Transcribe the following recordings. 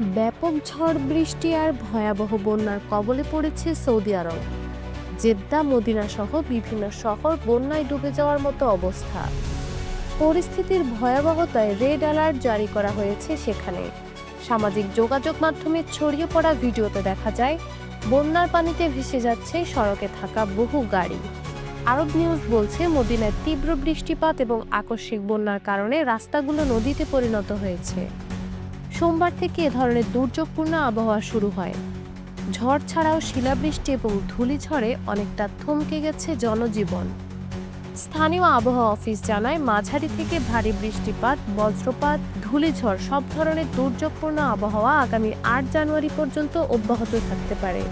ব্যাপক ঝড় বৃষ্টি আর ভয়াবহ বন্যার কবলে পড়েছে সৌদি আরব। জেদ্দা, মদিনা সহ বিভিন্ন শহর বন্যায় ডুবে যাওয়ার মতো অবস্থা। পরিস্থিতির ভয়াবহতায় রেড অ্যালার্ট জারি করা হয়েছে সেখানে। সামাজিক যোগাযোগ মাধ্যমে ছড়িয়ে পড়া ভিডিওতে দেখা যায়, বন্যার পানিতে ভেসে যাচ্ছে সড়কে থাকা বহু গাড়ি। আরব নিউজ বলছে, মদিনায় তীব্র বৃষ্টিপাত এবং আকস্মিক বন্যার কারণে রাস্তাগুলো নদীতে পরিণত হয়েছে। সোমবার থেকে এ ধরনের দুর্যোগপূর্ণ আবহাওয়া শুরু হয়। ঝড় ছাড়াও শিলাবৃষ্টি এবং ধূলিঝড়ে অনেকটা থমকে গেছে জনজীবন। স্থানীয় আবহাওয়া অফিস জানায়, মাঝারি থেকে ভারী বৃষ্টিপাত, বজ্রপাত, ধূলিঝড় সব ধরনের দুর্যোগপূর্ণ আবহাওয়া আগামী আট জানুয়ারি পর্যন্ত অব্যাহত থাকতে পারে।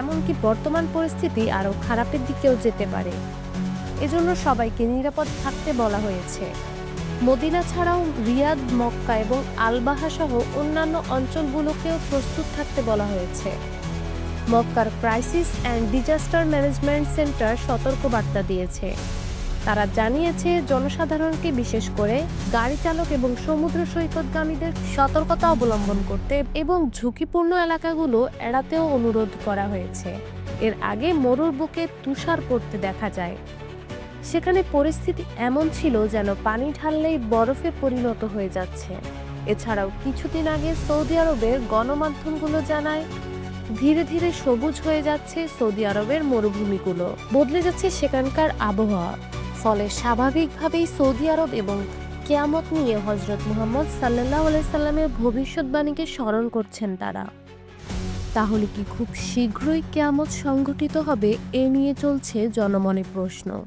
এমনকি বর্তমান পরিস্থিতি আরও খারাপের দিকেও যেতে পারে। এজন্য সবাইকে নিরাপদ থাকতে বলা হয়েছে। মদিনা ছাড়াও রিয়াদ, মক্কা এবং আলবাহা সহ অন্যান্য অঞ্চলগুলোকেও প্রস্তুত থাকতে বলা হয়েছে। মক্কার crisis and disaster management centre সতর্কবার্তা দিয়েছে। তারা জানিয়েছে, জনসাধারণকে বিশেষ করে গাড়ি চালক এবং সমুদ্র সৈকতগামীদের সতর্কতা অবলম্বন করতে এবং ঝুঁকিপূর্ণ এলাকাগুলো এড়াতেও অনুরোধ করা হয়েছে। এর আগে মরুর বুকে তুষার পড়তে দেখা যায়। সেখানে পরিস্থিতি এমন ছিল যেন পানি ঢাললেই বরফে পরিণত হয়ে যাচ্ছে। এছাড়াও কিছুদিন আগে সৌদি আরবের গণমাধ্যমগুলো জানায়, ধীরে ধীরে সবুজ হয়ে যাচ্ছে সৌদি আরবের মরুভূমিগুলো। বদলে যাচ্ছে সেখানকার আবহাওয়া। ফলে স্বাভাবিকভাবেই সৌদি আরব এবং কেয়ামত নিয়ে হজরত মুহাম্মদ সাল্লাহ সাল্লামের ভবিষ্যৎবাণীকে স্মরণ করছেন তারা। তাহলে কি খুব শীঘ্রই কেয়ামত সংঘটিত হবে এ নিয়ে চলছে জনমনে প্রশ্ন।